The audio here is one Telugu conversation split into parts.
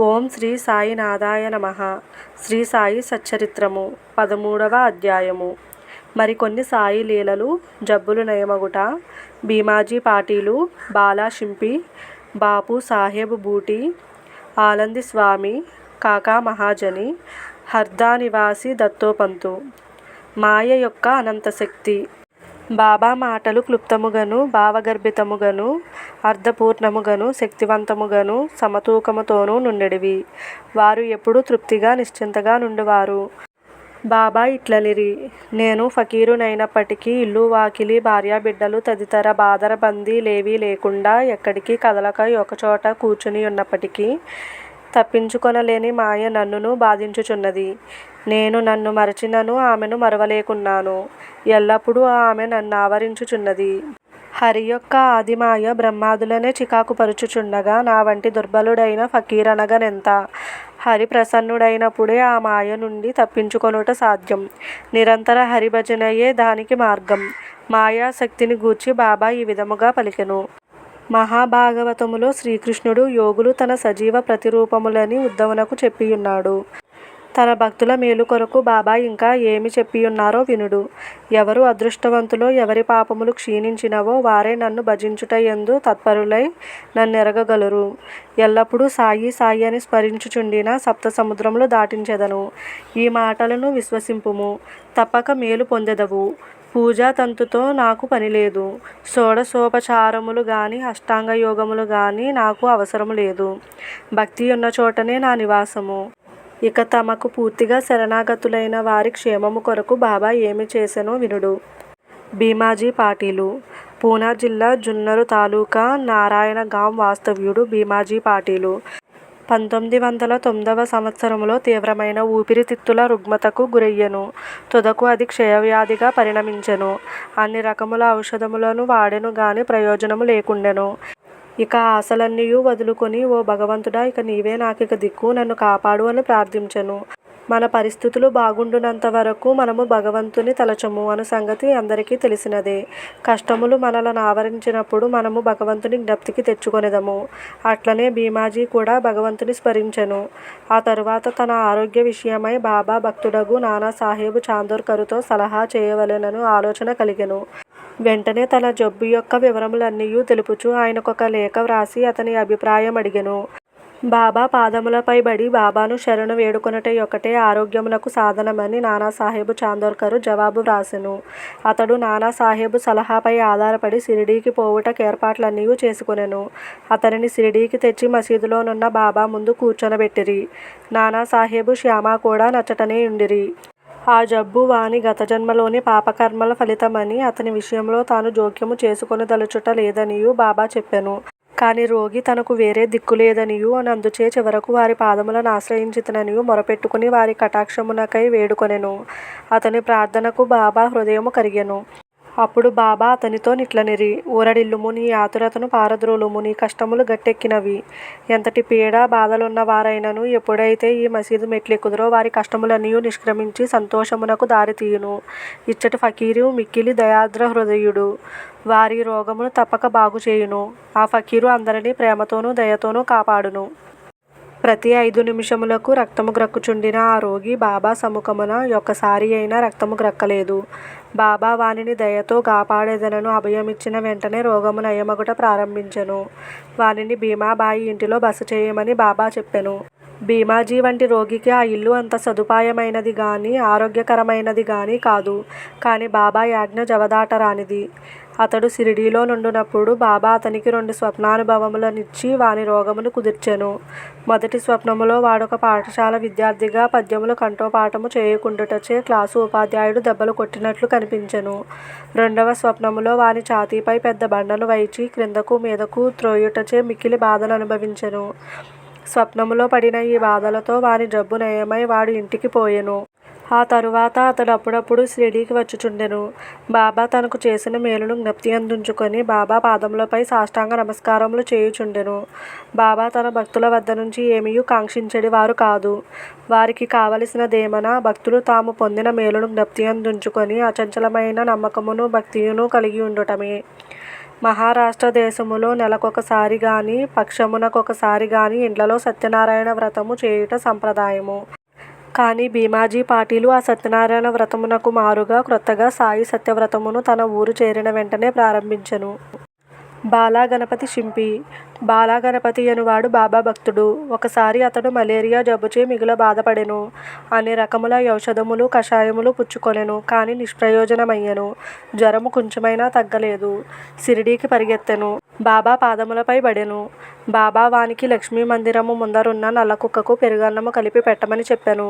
ఓం శ్రీ సాయినాథాయ నమ. శ్రీ సాయి సచ్చరిత్రము పదమూడవ అధ్యాయము. మరికొన్ని సాయి లీలలు జబ్బులు నయమగుట భీమాజీ పాటీలు బాలా షింపి బాపు సాహెబ్ బూటి ఆలంది స్వామి కాకా మహాజని హర్దా నివాసి దత్తోపంతు మాయ యొక్క అనంతశక్తి బాబా మాటలు క్లుప్తముగను భావగర్భితముగను అర్ధపూర్ణముగను శక్తివంతముగను సమతూకముతోనూ నుండెడివి. వారు ఎప్పుడూ తృప్తిగా నిశ్చింతగా నుండువారు. బాబా ఇట్లనిరి నేను ఫకీరునైనప్పటికీ ఇల్లు వాకిలి భార్యాబిడ్డలు తదితర బాదరబందీ లేవీ లేకుండా ఎక్కడికి కదలక ఒకచోట కూర్చుని ఉన్నప్పటికీ తప్పించుకొనలేని మాయ నన్నును బాధించుచున్నది. నేను నన్ను మరచినను ఆమెను మరవలేకున్నాను. ఎల్లప్పుడూ ఆమె నన్ను ఆవరించుచున్నది. హరి యొక్క ఆదిమాయ బ్రహ్మాదులనే చికాకు పరుచుచుండగా నా వంటి దుర్బలుడైన ఫకీరనగనెంత హరి ప్రసన్నుడైనప్పుడే ఆ మాయ నుండి తప్పించుకొనుట సాధ్యం. నిరంతర హరిభజనయే దానికి మార్గం. మాయాశక్తిని గూర్చి బాబా ఈ విధముగా పలికెను. మహాభాగవతములో శ్రీకృష్ణుడు యోగులు తన సజీవ ప్రతిరూపములని ఉద్ధవునకు చెప్పియున్నాడు. తన భక్తుల మేలు కొరకు బాబా ఇంకా ఏమి చెప్పియున్నారో వినుడు. ఎవరు అదృష్టవంతులో ఎవరి పాపములు క్షీణించినవో వారే నన్ను భజించుటయందు తత్పరులై నన్నెరగగలరు. ఎల్లప్పుడూ సాయి సాయి అని స్మరించుచుండిన సప్త సముద్రములు దాటించెదను. ఈ మాటలను విశ్వసింపుము. తప్పక మేలు పొందెదవు. పూజా తంతుతో నాకు పనిలేదు. షోడశోపచారములు గాని అష్టాంగ యోగములు గాని నాకు అవసరము లేదు. భక్తి ఉన్న చోటనే నా నివాసము. ఇక తమకు పూర్తిగా శరణాగతులైన వారి క్షేమము కొరకు బాబా ఏమి చేసెనో వినుడు. భీమాజీ పాటీలు. పూనా జిల్లా జున్నరు తాలూకా నారాయణగాం వాస్తవ్యుడు భీమాజీ పాటీలు. పంతొమ్మిది వందల తొమ్మిదవ సంవత్సరంలో తీవ్రమైన ఊపిరితిత్తుల రుగ్మతకు గురయ్యెను. తుదకు అది క్షయవ్యాధిగా పరిణమించెను. అన్ని రకముల ఔషధములను వాడెను గాని ప్రయోజనము లేకుండెను. ఇక ఆశలన్నీయు వదులుకొని ఓ భగవంతుడా ఇక నీవే నాకిక దిక్కు నన్ను కాపాడు అని ప్రార్థించెను. మన పరిస్థితులు బాగుండునంత వరకు మనము భగవంతుని తలచము అను సంగతి అందరికీ తెలిసినదే. కష్టములు మనలను ఆవరించినప్పుడు మనము భగవంతుని జ్ఞప్తికి తెచ్చుకొనెదము. అట్లనే భీమాజీ కూడా భగవంతుని స్మరించెను. ఆ తరువాత తన ఆరోగ్య విషయమై బాబా భక్తుడగు నానా సాహెబు చాందోర్కరుతో సలహా చేయవలెనను ఆలోచన కలిగెను. వెంటనే తన జబ్బు యొక్క వివరములన్నీయూ తెలుపుచూ ఆయనకొక లేఖ వ్రాసి అతని అభిప్రాయం అడిగెను. బాబా పాదములపై బడి బాబాను శరణు వేడుకొనుట యొక్కటే ఆరోగ్యములకు సాధనమని నానాసాహెబు చాందోర్కరు జవాబు వ్రాసెను. అతడు నానాసాహెబు సలహాపై ఆధారపడి షిరిడీకి పోవుటకు ఏర్పాట్లన్నీ చేసుకునెను. అతనిని షిరిడీకి తెచ్చి మసీదులోనున్న బాబా ముందు కూర్చొనబెట్టిరి. నానాసాహెబు శ్యామ కూడా నచ్చటనే ఉండిరి ఆ జబ్బు వాని గత జన్మలోని పాపకర్మల ఫలితమని అతని విషయంలో తాను జోక్యము చేసుకొనదలుచుట లేదనియూ బాబా చెప్పెను. కాని రోగి తనకు వేరే దిక్కు లేదనియూ అందుచే చివరకు వారి పాదములను ఆశ్రయించితననియూ మొరపెట్టుకుని వారి కటాక్షమునకై వేడుకొనెను. అతని ప్రార్థనకు బాబా హృదయము కరిగెను. అప్పుడు బాబా అతనితో నిట్లనిరి ఊరడిల్లుము నీ ఆతురతను పారద్రోలుము నీ కష్టములు గట్టెక్కినవి. ఎంతటి పీడ బాధలున్న వారైనను ఎప్పుడైతే ఈ మసీదు మెట్లెక్కుదురో వారి కష్టములన్నీ నిష్క్రమించి సంతోషమునకు దారితీయును. ఇచ్చటి ఫకీరు మిక్కిలి దయాద్ర హృదయుడు. వారి రోగమును తప్పక బాగుచేయును. ఆ ఫకీరు అందరినీ ప్రేమతోనూ దయతోనూ కాపాడును. ప్రతి ఐదు నిమిషములకు రక్తము గ్రక్కుచుండిన ఆ రోగి బాబా సముఖమున ఒక్కసారి అయినా రక్తము గ్రక్కలేదు. బాబా వానిని దయతో కాపాడేదనను అభయమిచ్చిన వెంటనే రోగము నయమగుట ప్రారంభించెను. వానిని భీమాబాయి ఇంటిలో బస చేయమని బాబా చెప్పెను. భీమాజీ వంటి రోగికి ఆ ఇల్లు అంత సదుపాయమైనది కానీ ఆరోగ్యకరమైనది కానీ కాదు. కానీ బాబా యాజ్ఞ జవదాటరానిది. అతడు షిరిడీలో నుండునప్పుడు బాబా అతనికి రెండు స్వప్నానుభవములనిచ్చి వాని రోగమును కుదిర్చెను. మొదటి స్వప్నములో వాడొక పాఠశాల విద్యార్థిగా పద్యములు కంఠోపాఠము చేయకుండుటచే క్లాసు ఉపాధ్యాయుడు దెబ్బలు కొట్టినట్లు కనిపించెను. రెండవ స్వప్నములో వాని ఛాతీపై పెద్ద బండను వైచి క్రిందకు మీదకు త్రోయుటచే మిక్కిలి బాధను అనుభవించెను స్వప్నములో పడిన ఈ బాధలతో వాని జబ్బు నయమై వాడు ఇంటికి పోయెను. ఆ తరువాత అతడు అప్పుడప్పుడు షిరిడీకి వచ్చుచుండెను. బాబా తనకు చేసిన మేలును జ్ఞప్తి అందించుకొని బాబా పాదములపై సాష్టాంగ నమస్కారములు చేయుచుండెను. బాబా తన భక్తుల వద్ద నుంచి ఏమీయూ కాంక్షించెడి వారు కాదు. వారికి కావలసినదేమనా భక్తులు తాము పొందిన మేలును జ్ఞప్తి అందించుకొని అచంచలమైన నమ్మకమును భక్తియును కలిగి ఉండటమే మహారాష్ట్ర దేశములో నెలకొకసారి గాని పక్షమునకొకసారి గాని ఇండ్లలో సత్యనారాయణ వ్రతము చేయుట సంప్రదాయము. కాని భీమాజీ పాటిలు ఆ సత్యనారాయణ వ్రతమునకు మారుగా క్రొత్తగా సాయి సత్యవ్రతమును తన ఊరు చేరిన వెంటనే ప్రారంభించెను. బాలాగణపతి శింపి బాలాగణపతి అనువాడు బాబా భక్తుడు. ఒకసారి అతడు మలేరియా జబ్బుచే మిగుల బాధపడెను. అన్ని రకముల యౌషధములు కషాయములు పుచ్చుకొనెను. కానీ నిష్ప్రయోజనమయ్యెను. జ్వరము కొంచెమైనా తగ్గలేదు. షిరిడీకి పరిగెత్తెను. బాబా పాదములపై పడెను బాబా వానికి లక్ష్మీ మందిరము ముందరున్న నల్లకుక్కకు పెరుగన్నము కలిపి పెట్టమని చెప్పెను.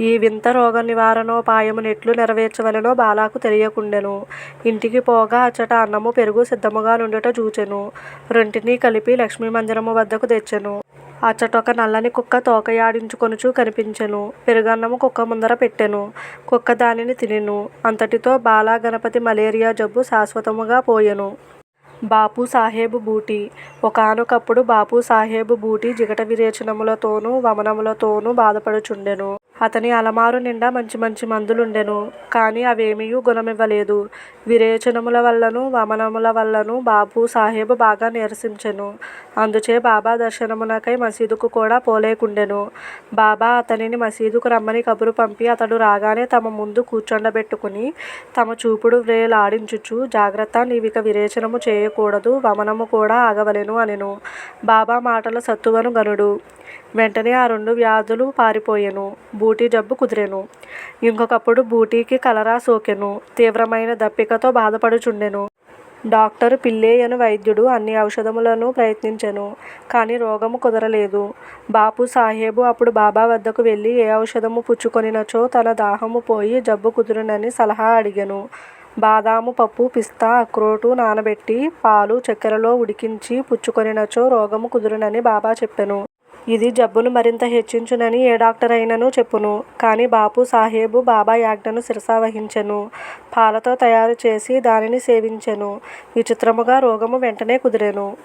ఈ వింత రోగ నివారణోపాయము నెట్లు నెరవేర్చవలెనో బాలాకు తెలియకుండెను. ఇంటికి పోగా అచ్చట అన్నము పెరుగు సిద్ధముగా నుండుట జూచెను. రెంటినీ కలిపి లక్ష్మీమందిరము వద్దకు తెచ్చెను. అచ్చటొక నల్లని కుక్క తోకయాడించుకొనుచు కనిపించెను. పెరుగన్నము కుక్క ముందర పెట్టెను. కుక్క దానిని తినెను. అంతటితో బాలగణపతి మలేరియా జబ్బు శాశ్వతముగా పోయెను. బాపూసాహెబు బూటీ ఒకానొకప్పుడు బాపూసాహెబు బూటీ జిగట విరేచనములతోనూ వమనములతోనూ బాధపడుచుండెను. అతని అలమారు నిండా మంచి మంచి మందులుండెను. కానీ అవేమీ గుణమివ్వలేదు. విరేచనముల వల్లను వమనముల వల్లను వల్లనూ బాపూసాహెబు బాగా నీరసించెను. అందుచే బాబా దర్శనమునకై మసీదుకు కూడా పోలేకుండెను. బాబా అతనిని మసీదుకు రమ్మని కబురు పంపి అతడు రాగానే తమ ముందు కూర్చొండబెట్టుకుని తమ చూపుడు వ్రేలాడించుచు జాగ్రత్త నీవిక విరేచనము చేయకూడదు వమనము కూడా ఆగవలెను అనెను. బాబా మాటల సత్తువను గనుడు. వెంటనే ఆ రెండు వ్యాధులు పారిపోయెను. బూటీ జబ్బు కుదిరెను. ఇంకొకప్పుడు బూటీకి కలరా సోకెను. తీవ్రమైన దప్పికతో బాధపడుచుండెను. డాక్టరు పిల్లేయను వైద్యుడు అన్ని ఔషధములను ప్రయత్నించెను. కానీ రోగము కుదరలేదు. బాపు సాహేబు అప్పుడు బాబా వద్దకు వెళ్ళి ఏ ఔషధము పుచ్చుకొనినచో తన దాహము పోయి జబ్బు కుదురునని సలహా అడిగాను బాదాము పప్పు పిస్తా అక్రోటు నానబెట్టి పాలు చక్కెరలో ఉడికించి పుచ్చుకొనినచో రోగము కుదురునని బాబా చెప్పెను. ఇది జబ్బును మరింత హెచ్చించునని ఏ డాక్టరైనను చెప్పును. కాని బాపూసాహెబు బాబా యాజ్ఞను శిరసావహించెను. పాలతో తయారు చేసి దానిని సేవించెను. విచిత్రముగా రోగము వెంటనే కుదిరెను.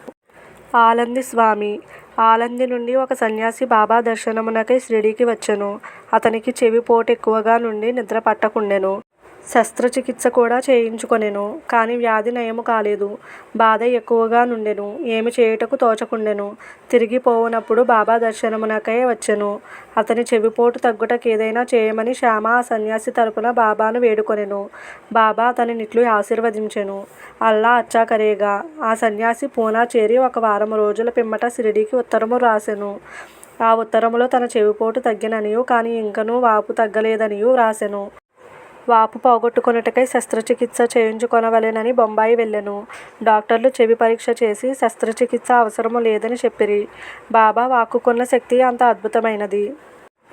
ఆలంది స్వామి ఆలంది నుండి ఒక సన్యాసి బాబా దర్శనమునకై షిరిడీకి వచ్చెను. అతనికి చెవి పోటెక్కువగా నుండి నిద్ర పట్టకుండెను. శస్త్రచికిత్స కూడా చేయించుకొనెను. కాని వ్యాధి నయము కాలేదు. బాధ ఎక్కువగా నుండెను. ఏమి చేయుటకు తోచకుండెను. తిరిగి పోవునప్పుడు బాబా దర్శనమునకై వచ్చెను. అతని చెవిపోటు తగ్గుటకేదైనా చేయమని శ్యామ ఆ సన్యాసి తరపున బాబాను వేడుకొనెను. బాబా అతనినిట్లు ఆశీర్వదించెను. అల్లా అచ్చా కరేగా ఆ సన్యాసి పూనా చేరి ఒక వారం రోజుల పిమ్మట షిరిడీకి ఉత్తరము రాసెను ఆ ఉత్తరములో తన చెవిపోటు తగ్గిననియు కానీ ఇంకనూ వాపు తగ్గలేదనియూ వ్రాసెను. వాపు పోగొట్టుకొనుటకై శస్త్రచికిత్స చేయించుకొనవలెనని బొంబాయి వెళ్ళెను. డాక్టర్లు చెవి పరీక్ష చేసి శస్త్రచికిత్స అవసరము లేదని చెప్పిరి. బాబా వాక్కుకున్న శక్తి అంత అద్భుతమైనది.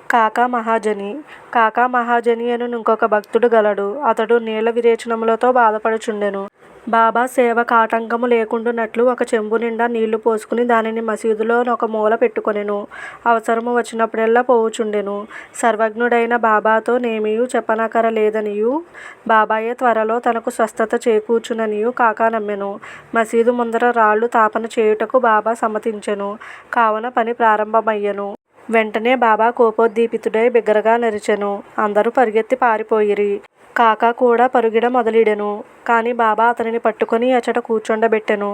కాకా మహాజని కాకా మహాజని యను ఇంకొక భక్తుడు గలడు. అతడు నీళ్ళ విరేచనములతో బాధపడుచుండెను. బాబా సేవకాటంకము లేకుండునట్లు ఒక చెంబునిండా నీళ్ళు పోసుకుని దానిని మసీదులో ఒక మూల పెట్టుకొనెను. అవసరము వచ్చినప్పుడెల్లా పోవుచుండెను. సర్వజ్ఞుడైన బాబాతో నేమియూ చెప్పనకరలేదనియూ బాబాయే త్వరలో తనకు స్వస్థత చేకూర్చుననియూ కాకా నమ్మెను. మసీదు ముందర రాళ్ళు తాపన చేయుటకు బాబా సమ్మతించెను. కావున పని ప్రారంభమయ్యెను. వెంటనే బాబా కోపోద్దీపితుడై బిగ్గరగా నరిచెను. అందరూ పరుగెత్తి పారిపోయిరి. కాకా కూడా పరుగిడ మొదలిడెను. కానీ బాబా అతనిని పట్టుకొని అచట కూర్చుండబెట్టెను.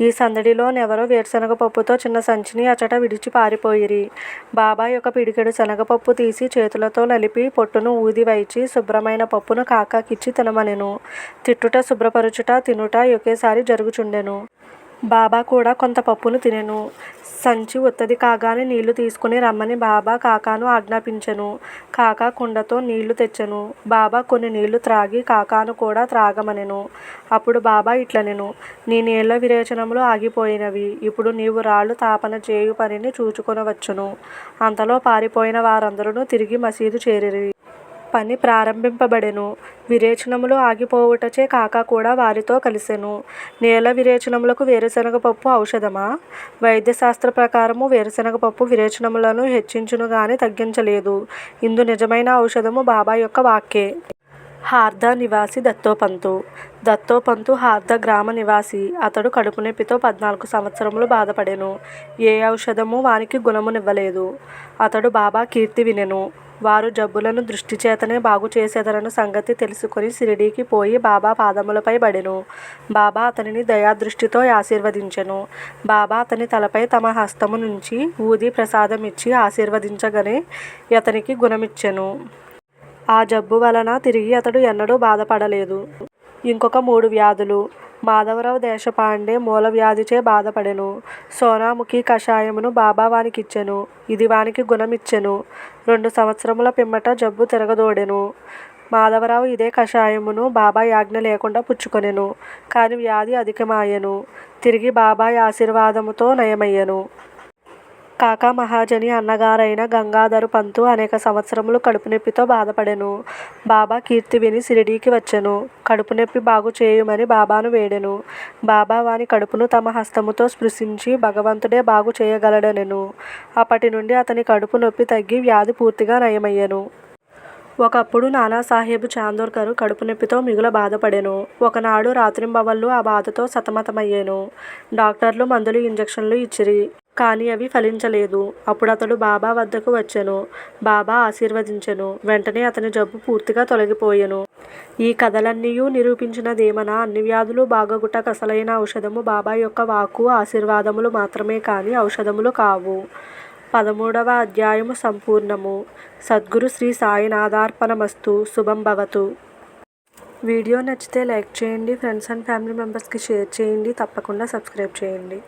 ఈ సందడిలో నెవరో వేరుశనగ పప్పుతో చిన్న సంచిని అచట విడిచి పారిపోయిరి. బాబా యొక్క పిడికెడు శనగపప్పు తీసి చేతులతో నలిపి పొట్టును ఊది వైచి శుభ్రమైన పప్పును కాకాకిచ్చి తినమనెను. తిట్టుట శుభ్రపరుచుట తినుట ఒకేసారి జరుగుచుండెను. బాబా కూడా కొంత పప్పును తినెను. సంచి ఉత్తది కాగానే నీళ్ళు తీసుకుని రమ్మని బాబా కాకాను ఆజ్ఞాపించెను. కాకా కుండతో నీళ్ళు తెచ్చెను. బాబా కొన్ని నీళ్ళు త్రాగి కాకాను కూడా త్రాగమనెను. అప్పుడు బాబా ఇట్లనెను నీ నీళ్ళ విరేచనములు ఆగిపోయినవి. ఇప్పుడు నీవు రాళ్ళు తాపన చేయు పనిని చూచుకొనవచ్చును. అంతలో పారిపోయిన వారందరూ తిరిగి మసీదు చేరిరి. పని ప్రారంభింపబడెను. విరేచనములు ఆగిపోవుటచే కాకా కూడా వారితో కలిసెను. నేల విరేచనములకు వేరుశనగ పప్పు ఔషధమా? వైద్యశాస్త్ర ప్రకారము వేరుశనగ పప్పు విరేచనములను హెచ్చించును గాని తగ్గించలేదు. ఇందు నిజమైన ఔషధము బాబా యొక్క వాక్కే. హార్దా నివాసి దత్తోపంతు. దత్తోపంతు హార్ద గ్రామ నివాసి. అతడు కడుపు నొప్పితో పద్నాలుగు సంవత్సరములు బాధపడెను. ఏ ఔషధము వానికి గుణమునివ్వలేదు. అతడు బాబా కీర్తి వినెను. వారు జబ్బులను దృష్టి చేతనే బాగు చేసేదరను సంగతి తెలుసుకొని షిరిడీకి పోయి బాబా పాదములపై పడెను బాబా అతనిని దయాదృష్టితో ఆశీర్వదించెను. బాబా అతని తలపై తమ హస్తము నుంచి ఊది ప్రసాదం ఇచ్చి ఆశీర్వదించగానే అతనికి గుణమిచ్చెను. ఆ జబ్బు వలన తిరిగి అతడు ఎన్నడూ బాధపడలేదు. ఇంకొక మూడు వ్యాధులు. మాధవరావు దేశపాండే మూల వ్యాధిచే బాధపడెను. సోనాముఖి కషాయమును బాబా వానికిచ్చెను. ఇది వానికి గుణమిచ్చెను. రెండు సంవత్సరముల పిమ్మట జబ్బు తిరగదోడెను. మాధవరావు ఇదే కషాయమును బాబా యాజ్ఞ లేకుండా పుచ్చుకొనెను. కాని వ్యాధి అధికమాయెను. తిరిగి బాబాయ్ ఆశీర్వాదముతో నయమయ్యెను. కాకా మహాజని అన్నగారైన గంగాధరు పంతు అనేక సంవత్సరములు కడుపు నొప్పితో బాధపడెను. బాబా కీర్తి విని షిరిడీకి వచ్చెను. కడుపు నొప్పి బాగు చేయుమని బాబాను వేడెను. బాబా వాని కడుపును తమ హస్తముతో స్పృశించి భగవంతుడే బాగు చేయగలడనెను. అప్పటి నుండి అతని కడుపు నొప్పి తగ్గి వ్యాధి పూర్తిగా నయమయ్యెను. ఒకప్పుడు నానాసాహెబ్ చాందోర్కర్ కడుపు నొప్పితో మిగుల బాధపడెను. ఒకనాడు రాత్రింబవళ్ళు ఆ బాధతో సతమతమయ్యెను. డాక్టర్లు మందులు ఇంజెక్షన్లు ఇచ్చిరి. కానీ అవి ఫలించలేదు. అప్పుడతడు బాబా వద్దకు వచ్చెను. బాబా ఆశీర్వదించెను. వెంటనే అతని జబ్బు పూర్తిగా తొలగిపోయెను. ఈ కథలన్నీయూ నిరూపించినదేమనా? అన్ని వ్యాధులు బాగగుటకు అసలైన ఔషధము బాబా యొక్క వాక్కు ఆశీర్వాదములు మాత్రమే కానీ ఔషధములు కావు. పదమూడవ అధ్యాయము సంపూర్ణము. సద్గురు శ్రీ సాయినాథార్పణమస్తు. శుభం భవతు. వీడియో నచ్చితే లైక్ చేయండి. ఫ్రెండ్స్ అండ్ ఫ్యామిలీ మెంబర్స్కి షేర్ చేయండి. తప్పకుండా సబ్స్క్రైబ్ చేయండి.